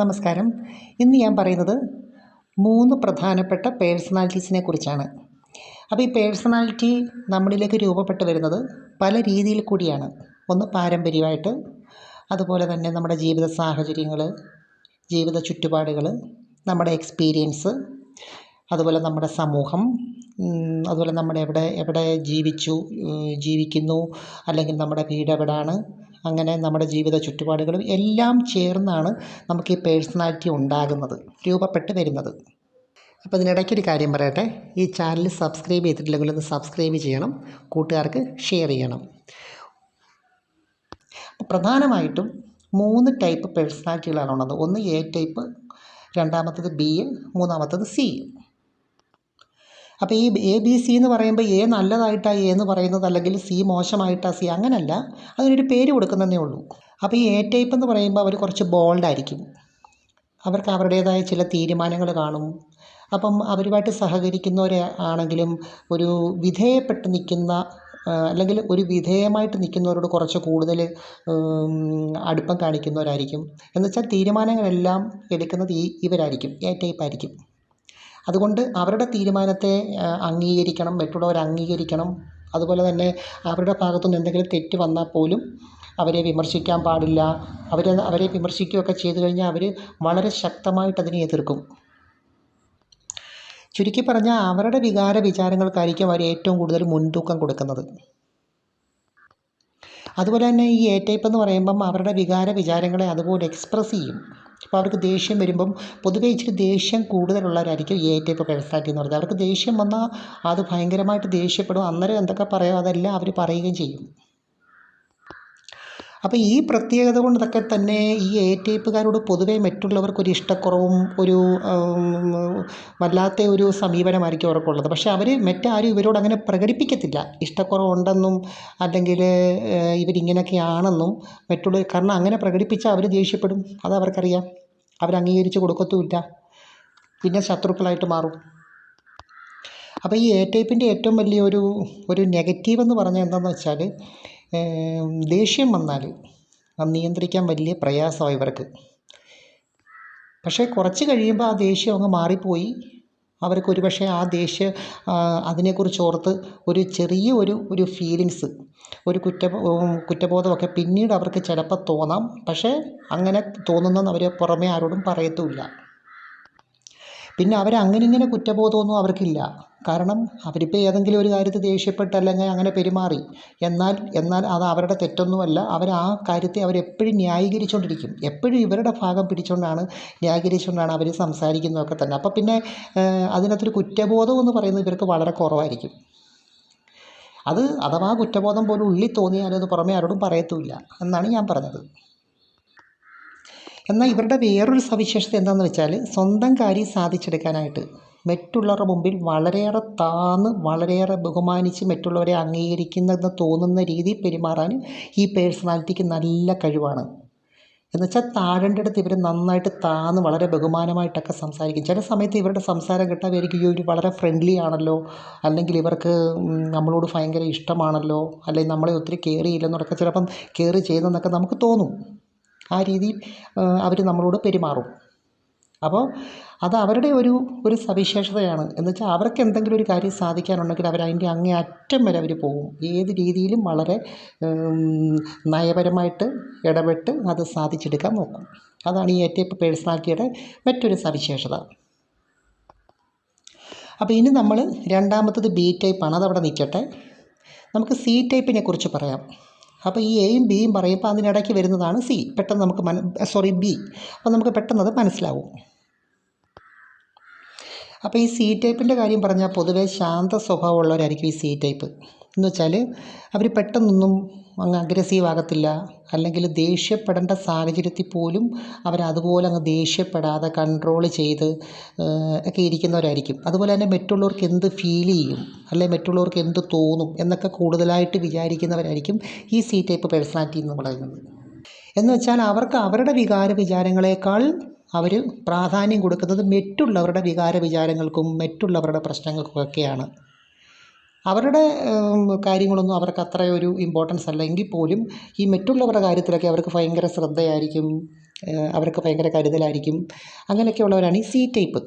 നമസ്കാരം. ഇന്ന് ഞാൻ പറയുന്നത് മൂന്ന് പ്രധാനപ്പെട്ട പേഴ്സണാലിറ്റീസിനെ കുറിച്ചാണ്. അപ്പോൾ ഈ പേഴ്സണാലിറ്റി നമ്മളിലേക്ക് രൂപപ്പെട്ട് വരുന്നത് പല രീതിയിൽ കൂടിയാണ്. ഒന്ന് പാരമ്പര്യമായിട്ട് അതുപോലെ തന്നെ നമ്മുടെ ജീവിത സാഹചര്യങ്ങൾ ജീവിത ചുറ്റുപാടുകൾ നമ്മുടെ എക്സ്പീരിയൻസ് അതുപോലെ നമ്മുടെ സമൂഹം അതുപോലെ നമ്മുടെ എവിടെ എവിടെ ജീവിച്ചു ജീവിക്കുന്നു അല്ലെങ്കിൽ നമ്മുടെ വീട് എവിടെയാണ് അങ്ങനെ നമ്മുടെ ജീവിത ചുറ്റുപാടുകളും എല്ലാം ചേർന്നാണ് നമുക്ക് ഈ പേഴ്സണാലിറ്റി ഉണ്ടാകുന്നത് രൂപപ്പെട്ട് വരുന്നത്. അപ്പോൾ ഇതിനിടയ്ക്കൊരു കാര്യം പറയട്ടെ ഈ ചാനൽ സബ്സ്ക്രൈബ് ചെയ്തിട്ടില്ലെങ്കിൽ ഒന്ന് സബ്സ്ക്രൈബ് ചെയ്യണം കൂട്ടുകാർക്ക് ഷെയർ ചെയ്യണം. പ്രധാനമായിട്ടും മൂന്ന് ടൈപ്പ് പേഴ്സണാലിറ്റികളാണ് ഉള്ളത്. ഒന്ന് എ ടൈപ്പ് രണ്ടാമത്തത് ബി മൂന്നാമത്തത് സി. അപ്പോൾ ഈ എ ബി സി എന്ന് പറയുമ്പോൾ എ നല്ലതായിട്ടാണ് എ എന്ന് പറയുന്നത് അല്ലെങ്കിൽ സി മോശമായിട്ടാണ് സി അങ്ങനല്ല. അതിനൊരു പേര് കൊടുക്കുന്നതേ ഉള്ളൂ. അപ്പോൾ ഈ എ ടൈപ്പ് എന്ന് പറയുമ്പോൾ അവർ കുറച്ച് ബോൾഡായിരിക്കും അവർക്ക് അവരുടേതായ ചില തീരുമാനങ്ങൾ കാണും. അപ്പം അവരുമായിട്ട് സഹകരിക്കുന്നവരെ ആണെങ്കിലും ഒരു വിധേയപ്പെട്ട് നിൽക്കുന്ന അല്ലെങ്കിൽ ഒരു വിധേയമായിട്ട് നിൽക്കുന്നവരോട് കുറച്ച് കൂടുതൽ അടുപ്പം കാണിക്കുന്നവരായിരിക്കും. എന്നുവെച്ചാൽ തീരുമാനങ്ങളെല്ലാം എടുക്കുന്നത് ഈ ഇവരായിരിക്കും. എ ടൈപ്പ് ആയിരിക്കും. അതുകൊണ്ട് അവരുടെ തീരുമാനത്തെ അംഗീകരിക്കണം മറ്റുള്ളവർ അംഗീകരിക്കണം. അതുപോലെ തന്നെ അവരുടെ ഭാഗത്തുനിന്ന് എന്തെങ്കിലും തെറ്റ് വന്നാൽ പോലും അവരെ വിമർശിക്കാൻ പാടില്ല. അവരെ അവരെ വിമർശിക്കുകയൊക്കെ ചെയ്തു കഴിഞ്ഞാൽ അവർ വളരെ ശക്തമായിട്ട് അതിനെ എതിർക്കും. ചുരുക്കി പറഞ്ഞാൽ അവരുടെ വികാര വിചാരങ്ങൾക്കായിരിക്കും അവർ ഏറ്റവും കൂടുതൽ മുൻതൂക്കം കൊടുക്കുന്നത്. അതുപോലെ തന്നെ ഈ എ ടൈപ്പ് എന്ന് പറയുമ്പം അവരുടെ വികാര വിചാരങ്ങളെ അതുപോലെ എക്സ്പ്രസ് ചെയ്യും. അപ്പോൾ അവർക്ക് ദേഷ്യം വരുമ്പം പൊതുവേ ഇച്ചിരി ദേഷ്യം കൂടുതലുള്ളവരായിരിക്കും എ ടൈപ്പ് പേഴ്സണാലിറ്റി എന്ന് പറഞ്ഞാൽ അവർക്ക് ദേഷ്യം വന്നാൽ അത് ഭയങ്കരമായിട്ട് ദേഷ്യപ്പെടും. അന്നേരം എന്തൊക്കെ പറയുമോ അതെല്ലാം അവർ പറയുകയും ചെയ്യും. അപ്പോൾ ഈ പ്രത്യേകത കൊണ്ടൊക്കെ തന്നെ ഈ എ ടൈപ്പുകാരോട് പൊതുവേ മറ്റുള്ളവർക്കൊരു ഇഷ്ടക്കുറവും ഒരു വല്ലാത്ത ഒരു സമീപനമായിരിക്കും അവർക്കുള്ളത് പക്ഷേ അവർ മറ്റാരും ഇവരോട് അങ്ങനെ പ്രകടിപ്പിക്കത്തില്ല. ഇഷ്ടക്കുറവുണ്ടെന്നും അല്ലെങ്കിൽ ഇവരിങ്ങനെയൊക്കെയാണെന്നും മറ്റുള്ള കാരണം അങ്ങനെ പ്രകടിപ്പിച്ചാൽ അവർ ദേഷ്യപ്പെടും. അത് അവർക്കറിയാം. അവർ അംഗീകരിച്ച് കൊടുക്കത്തുമില്ല. പിന്നെ ശത്രുക്കളായിട്ട് മാറും. അപ്പോൾ ഈ എ ടൈപ്പിന്റെ ഏറ്റവും വലിയ ഒരു ഒരു നെഗറ്റീവ് എന്ന് പറഞ്ഞാൽ എന്താണെന്ന് വെച്ചാൽ ദേഷ്യം വന്നാൽ അത് നിയന്ത്രിക്കാൻ വലിയ പ്രയാസമാണ് ഇവർക്ക്. പക്ഷേ കുറച്ച് കഴിയുമ്പോൾ ആ ദേഷ്യം അങ്ങ് മാറിപ്പോയി. അവർക്ക് ഒരുപക്ഷേ ആ ദേഷ്യം അതിനെക്കുറിച്ച് ഓർത്ത് ഒരു ചെറിയ ഒരു ഒരു ഫീലിങ്സ് ഒരു കുറ്റ കുറ്റബോധമൊക്കെ പിന്നീട് അവർക്ക് ചിലപ്പോൾ തോന്നാം. പക്ഷേ അങ്ങനെ തോന്നുന്നെന്ന് അവർ പുറമേ ആരോടും പറയത്തുമില്ല. പിന്നെ അവർ അങ്ങനെ ഇങ്ങനെ കുറ്റബോധമൊന്നും അവർക്കില്ല. കാരണം അവരിപ്പോൾ ഏതെങ്കിലും ഒരു കാര്യത്തിൽ ദേഷ്യപ്പെട്ട് അല്ലെങ്കിൽ അങ്ങനെ പെരുമാറി. എന്നാൽ എന്നാൽ അത് അവരുടെ തെറ്റൊന്നുമല്ല. അവർ ആ കാര്യത്തെ അവരെപ്പോഴും ന്യായീകരിച്ചുകൊണ്ടിരിക്കും. എപ്പോഴും ഇവരുടെ ഭാഗം പിടിച്ചുകൊണ്ടാണ് ന്യായീകരിച്ചുകൊണ്ടാണ് അവർ സംസാരിക്കുന്നതൊക്കെ തന്നെ. അപ്പോൾ പിന്നെ അതിനകത്തൊരു കുറ്റബോധം എന്ന് പറയുന്നത് ഇവർക്ക് വളരെ കുറവായിരിക്കും. അത് അഥവാ കുറ്റബോധം പോലും ഉള്ളിൽ തോന്നിയാലും അത് പുറമേ ആരോടും പറയത്തുമില്ല എന്നാണ് ഞാൻ പറഞ്ഞത്. എന്നാൽ ഇവരുടെ വേറൊരു സവിശേഷത എന്താണെന്ന് വെച്ചാൽ സ്വന്തം കാര്യം സാധിച്ചെടുക്കാനായിട്ട് മറ്റുള്ളവരുടെ മുമ്പിൽ വളരെയേറെ താന്ന് വളരെയേറെ ബഹുമാനിച്ച് മറ്റുള്ളവരെ അംഗീകരിക്കുന്നതെന്ന് തോന്നുന്ന രീതിയിൽ പെരുമാറാൻ ഈ പേഴ്സണാലിറ്റിക്ക് നല്ല കഴിവാണ്. എന്നുവെച്ചാൽ താഴേണ്ട അടുത്ത് ഇവർ നന്നായിട്ട് താന്ന് വളരെ ബഹുമാനമായിട്ടൊക്കെ സംസാരിക്കും. ചില സമയത്ത് ഇവരുടെ സംസാരം കേട്ടാൽ ഇവർക്ക് ഇവർ വളരെ ഫ്രണ്ട്ലി ആണല്ലോ. അല്ലെങ്കിൽ ഇവർക്ക് നമ്മളോട് ഭയങ്കര ഇഷ്ടമാണല്ലോ. അല്ലെങ്കിൽ നമ്മളെ ഒത്തിരി കെയർ ചെയ്യില്ലെന്നൊക്കെ ചിലപ്പം കെയർ ചെയ്യുന്നതെന്നൊക്കെ നമുക്ക് തോന്നും. ആ രീതിയിൽ അവർ നമ്മളോട് പെരുമാറും. അപ്പോൾ അത് അവരുടെ ഒരു ഒരു സവിശേഷതയാണ്. എന്ന് വെച്ചാൽ അവർക്ക് എന്തെങ്കിലും ഒരു കാര്യം സാധിക്കാനുണ്ടെങ്കിൽ അവർ അതിന്റെ അങ്ങേ അറ്റം വരെ അവർ പോകും. ഏത് രീതിയിലും വളരെ നയപരമായിട്ട് ഇടപെട്ട് അത് സാധിച്ചെടുക്കാൻ നോക്കും. അതാണ് ഈ ഏറ്റവും പേഴ്സണാലിറ്റിയുടെ മറ്റൊരു സവിശേഷത. അപ്പോൾ ഇനി നമ്മൾ രണ്ടാമത്തത് ബി ടൈപ്പാണ് അതവിടെ നിൽക്കട്ടെ. നമുക്ക് സി ടൈപ്പിനെ കുറിച്ച് പറയാം. അപ്പോൾ ഈ എയും ബിയും പറയുമ്പോൾ അതിനിടയ്ക്ക് വരുന്നതാണ് സി. പെട്ടെന്ന് നമുക്ക് മന സോറി ബി. അപ്പോൾ നമുക്ക് പെട്ടെന്ന് അത് മനസ്സിലാവും. അപ്പോൾ ഈ സി ടൈപ്പിന്റെ കാര്യം പറഞ്ഞാൽ പൊതുവേ ശാന്ത സ്വഭാവമുള്ളവരായിരിക്കും ഈ സി ടൈപ്പ്. എന്ന് വെച്ചാൽ അവർ പെട്ടെന്നൊന്നും അങ്ങ് അഗ്രസീവ് ആകത്തില്ല. അല്ലെങ്കിൽ ദേഷ്യപ്പെടേണ്ട സാഹചര്യത്തിൽ പോലും അവരതുപോലെ അങ്ങ് ദേഷ്യപ്പെടാതെ കൺട്രോൾ ചെയ്ത് ഒക്കെ ഇരിക്കുന്നവരായിരിക്കും. അതുപോലെ തന്നെ മറ്റുള്ളവർക്ക് എന്ത് ഫീൽ ചെയ്യും അല്ലെങ്കിൽ മറ്റുള്ളവർക്ക് എന്ത് തോന്നും എന്നൊക്കെ കൂടുതലായിട്ട് വിചാരിക്കുന്നവരായിരിക്കും ഈ സി ടൈപ്പ് പേഴ്സണാലിറ്റി എന്ന് പറയുന്നത്. എന്ന് വെച്ചാൽ അവർക്ക് അവരുടെ വികാര വിചാരങ്ങളെക്കാൾ അവർ പ്രാധാന്യം കൊടുക്കുന്നത് മറ്റുള്ളവരുടെ വികാര വിചാരങ്ങൾക്കും മറ്റുള്ളവരുടെ പ്രശ്നങ്ങൾക്കുമൊക്കെയാണ് അവരുടെ കാര്യങ്ങളൊന്നും അവർക്ക് അത്ര ഒരു ഇമ്പോർട്ടൻസ് അല്ല. എങ്കിൽ പോലും ഈ മറ്റുള്ളവരുടെ കാര്യത്തിലൊക്കെ അവർക്ക് ഭയങ്കര ശ്രദ്ധയായിരിക്കും അവർക്ക് ഭയങ്കര കരുതലായിരിക്കും. അങ്ങനെയൊക്കെ ഉള്ളവരാണ് ഈ സി ടൈപ്പ്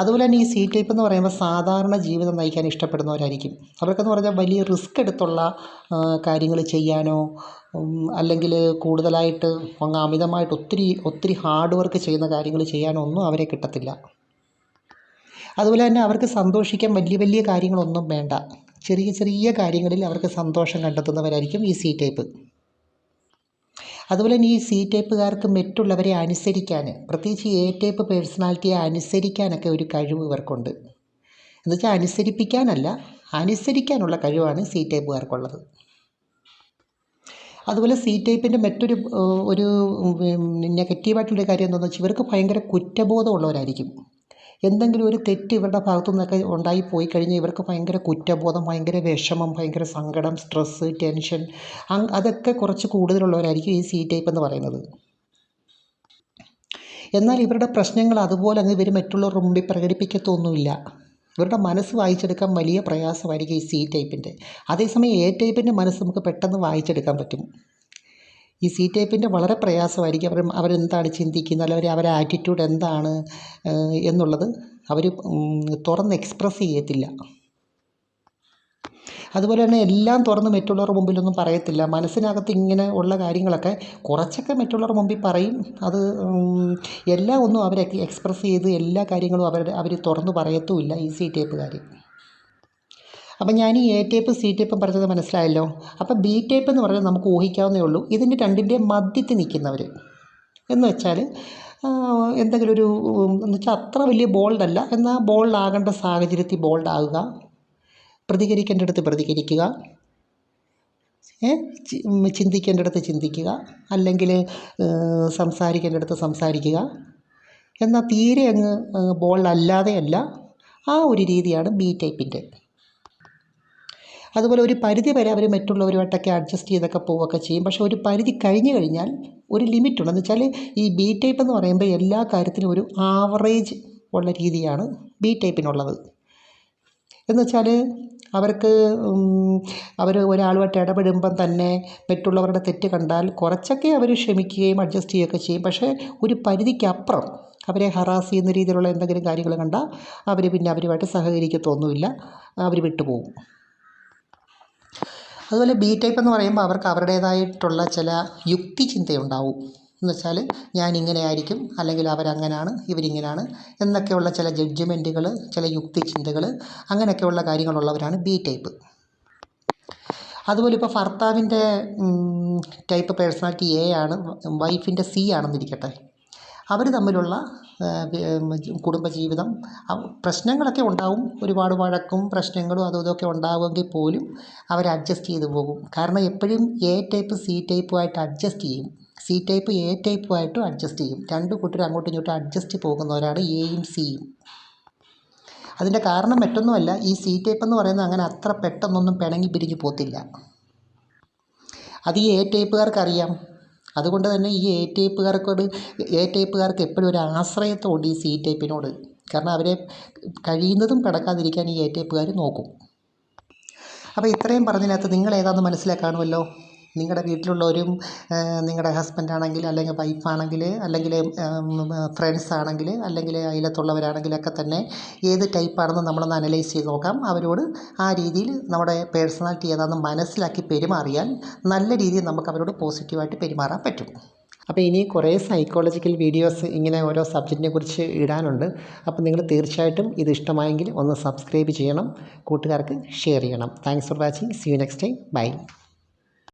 അതുപോലെ തന്നെ ഈ സി ടൈപ്പ് എന്ന് പറയുമ്പോൾ സാധാരണ ജീവിതം നയിക്കാൻ ഇഷ്ടപ്പെടുന്നവരായിരിക്കും. അവർക്കെന്ന് പറഞ്ഞാൽ വലിയ റിസ്ക് എടുത്തുള്ള കാര്യങ്ങൾ ചെയ്യാനോ അല്ലെങ്കിൽ കൂടുതലായിട്ട് അങ്ങ് അമിതമായിട്ട് ഒത്തിരി ഒത്തിരി ഹാർഡ് വർക്ക് ചെയ്യുന്ന കാര്യങ്ങൾ ചെയ്യാനോ ഒന്നും അവരെ കിട്ടത്തില്ല. അതുപോലെ തന്നെ അവർക്ക് സന്തോഷിക്കാൻ വലിയ വലിയ കാര്യങ്ങളൊന്നും വേണ്ട. ചെറിയ ചെറിയ കാര്യങ്ങളിൽ അവർക്ക് സന്തോഷം കണ്ടെത്തുന്നവരായിരിക്കും ഈ സി ടൈപ്പ് അതുപോലെ തന്നെ ഈ സി ടൈപ്പുകാർക്ക് മറ്റുള്ളവരെ അനുസരിക്കാൻ പ്രത്യേകിച്ച് എ ടൈപ്പ് പേഴ്സണാലിറ്റിയെ അനുസരിക്കാനൊക്കെ ഒരു കഴിവ് ഇവർക്കുണ്ട്. എന്നുവെച്ചാൽ അനുസരിപ്പിക്കാനല്ല അനുസരിക്കാനുള്ള കഴിവാണ് സി ടൈപ്പുകാർക്കുള്ളത് അതുപോലെ സി ടൈപ്പിന്റെ മറ്റൊരു ഒരു നെഗറ്റീവായിട്ടുള്ളൊരു കാര്യം എന്താണെന്ന് വെച്ചാൽ ഇവർക്ക് ഭയങ്കര കുറ്റബോധമുള്ളവരായിരിക്കും. എന്തെങ്കിലും ഒരു തെറ്റ് ഇവരുടെ ഭാഗത്തു നിന്നൊക്കെ ഉണ്ടായി പോയി കഴിഞ്ഞാൽ ഇവർക്ക് ഭയങ്കര കുറ്റബോധം ഭയങ്കര വിഷമം ഭയങ്കര സങ്കടം സ്ട്രെസ്സ് ടെൻഷൻ അതൊക്കെ കുറച്ച് കൂടുതലുള്ളവരായിരിക്കും ഈ സി ടൈപ്പ് എന്ന് പറയുന്നത്. എന്നാൽ ഇവരുടെ പ്രശ്നങ്ങൾ അതുപോലെ അങ്ങ് ഇവർ മറ്റുള്ളവർ മുമ്പിൽ പ്രകടിപ്പിക്കത്തൊന്നുമില്ല. ഇവരുടെ മനസ്സ് വായിച്ചെടുക്കാൻ വലിയ പ്രയാസമായിരിക്കും ഈ സി ടൈപ്പിന്റെ അതേസമയം എ ടൈപ്പിന്റെ മനസ്സ് നമുക്ക് പെട്ടെന്ന് വായിച്ചെടുക്കാൻ പറ്റും. ഈ സി ടൈപ്പിന്റെ വളരെ പ്രയാസമായിരിക്കും. അവർ അവരെന്താണ് ചിന്തിക്കുന്നത്? അല്ലെങ്കിൽ അവരുടെ ആറ്റിറ്റ്യൂഡ് എന്താണ്? എന്നുള്ളത് അവർ തുറന്ന് എക്സ്പ്രസ് ചെയ്യത്തില്ല. അതുപോലെ തന്നെ എല്ലാം തുറന്ന് മറ്റുള്ളവരുടെ മുമ്പിലൊന്നും പറയത്തില്ല. മനസ്സിനകത്ത് ഇങ്ങനെ ഉള്ള കാര്യങ്ങളൊക്കെ കുറച്ചൊക്കെ മറ്റുള്ളവരുടെ മുമ്പിൽ പറയും. അത് എല്ലാം ഒന്നും അവരൊക്കെ എക്സ്പ്രസ് ചെയ്ത് എല്ലാ കാര്യങ്ങളും അവർ അവർ തുറന്ന് പറയത്തുമില്ല ഈ സി ടൈപ്പുകാർ അപ്പം ഞാൻ ഈ എ ടൈപ്പ് സി ടൈപ്പും പറഞ്ഞത് മനസ്സിലായല്ലോ? അപ്പം ബി ടൈപ്പ് എന്ന് പറഞ്ഞാൽ നമുക്ക് ഊഹിക്കാവുന്നേ ഉള്ളൂ. ഇതിന്റെ രണ്ടിന്റെ മധ്യത്തിൽ നിൽക്കുന്നവർ എന്ന് വെച്ചാൽ എന്തെങ്കിലും ഒരു എന്ന് വെച്ചാൽ അത്ര വലിയ ബോൾഡല്ല എന്നാൽ ബോൾഡാകേണ്ട സാഹചര്യത്തിൽ ബോൾഡാകുക പ്രതികരിക്കേണ്ടടുത്ത് പ്രതികരിക്കുക. ചിന്തിക്കേണ്ടടുത്ത് ചിന്തിക്കുക. അല്ലെങ്കിൽ സംസാരിക്കേണ്ടടുത്ത് സംസാരിക്കുക. എന്നാൽ തീരെ അങ്ങ് ബോൾഡല്ലാതെയല്ല ആ ഒരു രീതിയാണ് ബി ടൈപ്പിന്റെ അതുപോലെ ഒരു പരിധി വരെ അവർ മറ്റുള്ളവരുമായിട്ടൊക്കെ അഡ്ജസ്റ്റ് ചെയ്തൊക്കെ പോവുകയൊക്കെ ചെയ്യും. പക്ഷേ ഒരു പരിധി കഴിഞ്ഞു കഴിഞ്ഞാൽ ഒരു ലിമിറ്റുണ്ട് എന്ന് വെച്ചാൽ ഈ ബി ടൈപ്പ് എന്ന് പറയുമ്പോൾ എല്ലാ കാര്യത്തിലും ഒരു ആവറേജ് ഉള്ള രീതിയാണ് ബി ടൈപ്പിനുള്ളത് എന്ന് വെച്ചാൽ അവർക്ക് അവർ ഒരാളുമായിട്ട് ഇടപെടുമ്പം തന്നെ മറ്റുള്ളവരുടെ തെറ്റ് കണ്ടാൽ കുറച്ചൊക്കെ അവർ ക്ഷമിക്കുകയും അഡ്ജസ്റ്റ് ചെയ്യുകയൊക്കെ ചെയ്യും. പക്ഷേ ഒരു പരിധിക്കപ്പുറം അവരെ ഹറാസ് ചെയ്യുന്ന രീതിയിലുള്ള എന്തെങ്കിലും കാര്യങ്ങൾ കണ്ടാൽ അവർ പിന്നെ അവരുമായിട്ട് സഹകരിക്കത്തൊന്നുമില്ല. അവർ വിട്ടുപോകും. അതുപോലെ ബി ടൈപ്പ് എന്ന് പറയുമ്പോൾ അവർക്ക് അവരുടേതായിട്ടുള്ള ചില യുക്തി ചിന്തയുണ്ടാവും. എന്ന് വെച്ചാൽ ഞാൻ ഇങ്ങനെ ആയിരിക്കും അല്ലെങ്കിൽ അവരങ്ങനാണ് ഇവരിങ്ങനാണ് എന്നൊക്കെയുള്ള ചില ജഡ്ജ്മെന്റുകൾ ചില യുക്തി ചിന്തകൾ അങ്ങനെയൊക്കെയുള്ള കാര്യങ്ങളുള്ളവരാണ് ബി ടൈപ്പ് അതുപോലെ ഇപ്പോൾ ഭർത്താവിന്റെ ടൈപ്പ് പേഴ്സണാലിറ്റി എ ആണ് വൈഫിന്റെ സി ആണെന്നിരിക്കട്ടെ. അവർ തമ്മിലുള്ള കുടുംബജീവിതം പ്രശ്നങ്ങളൊക്കെ ഉണ്ടാവും. ഒരുപാട് വഴക്കും പ്രശ്നങ്ങളും അതും ഇതൊക്കെ ഉണ്ടാവുമെങ്കിൽ പോലും അവർ അഡ്ജസ്റ്റ് ചെയ്ത് പോകും. കാരണം എപ്പോഴും എ ടൈപ്പ് സി ടൈപ്പുമായിട്ട് അഡ്ജസ്റ്റ് ചെയ്യും. സി ടൈപ്പ് എ ടൈപ്പുമായിട്ടും അഡ്ജസ്റ്റ് ചെയ്യും. രണ്ട് കൂട്ടരും അങ്ങോട്ടും ഇങ്ങോട്ടും അഡ്ജസ്റ്റ് പോകുന്നവരാണ് എയും സിയും. അതിന്റെ കാരണം മറ്റൊന്നുമല്ല ഈ സി ടൈപ്പ് എന്ന് പറയുന്നത് അങ്ങനെ അത്ര പെട്ടെന്നൊന്നും പിണങ്ങി പിരിഞ്ഞ് പോത്തില്ല അത് ഈ എ ടൈപ്പുകാർക്ക് അറിയാം അതുകൊണ്ട് തന്നെ ഈ എ ടൈപ്പുകാർക്കോട് എ ടൈപ്പുകാർക്ക് എപ്പോഴും ഒരു ആശ്രയത്വമുണ്ട് ഈ സി ടൈപ്പിനോട് കാരണം അവരെ കഴിയുന്നതും കടക്കാതിരിക്കാൻ ഈ എ ടൈപ്പുകാർ നോക്കും. അപ്പോൾ ഇത്രയും പറഞ്ഞതിനകത്ത് നിങ്ങൾ ഏതാണെന്ന് മനസ്സിലാക്കാണുമല്ലോ നിങ്ങളുടെ വീട്ടിലുള്ളവരും നിങ്ങളുടെ ഹസ്ബൻഡാണെങ്കിൽ അല്ലെങ്കിൽ വൈഫാണെങ്കിൽ അല്ലെങ്കിൽ ഫ്രണ്ട്സാണെങ്കിൽ അല്ലെങ്കിൽ അയലത്തുള്ളവരാണെങ്കിലൊക്കെ തന്നെ ഏത് ടൈപ്പാണെന്ന് നമ്മളൊന്ന് അനലൈസ് ചെയ്ത് നോക്കാം. അവരോട് ആ രീതിയിൽ നമ്മുടെ പേഴ്സണാലിറ്റി ഏതാണെന്ന് മനസ്സിലാക്കി പെരുമാറിയാൽ നല്ല രീതിയിൽ നമുക്ക് അവരോട് പോസിറ്റീവായിട്ട് പെരുമാറാൻ പറ്റും. അപ്പോൾ ഇനി കുറേ സൈക്കോളജിക്കൽ വീഡിയോസ് ഇങ്ങനെ ഓരോ സബ്ജക്റ്റിനെ കുറിച്ച് ഇടാനുണ്ട്. അപ്പോൾ നിങ്ങൾ തീർച്ചയായിട്ടും ഇത് ഇഷ്ടമായെങ്കിൽ ഒന്ന് സബ്സ്ക്രൈബ് ചെയ്യണം. കൂട്ടുകാർക്ക് ഷെയർ ചെയ്യണം. Thanks for watching see you next time bye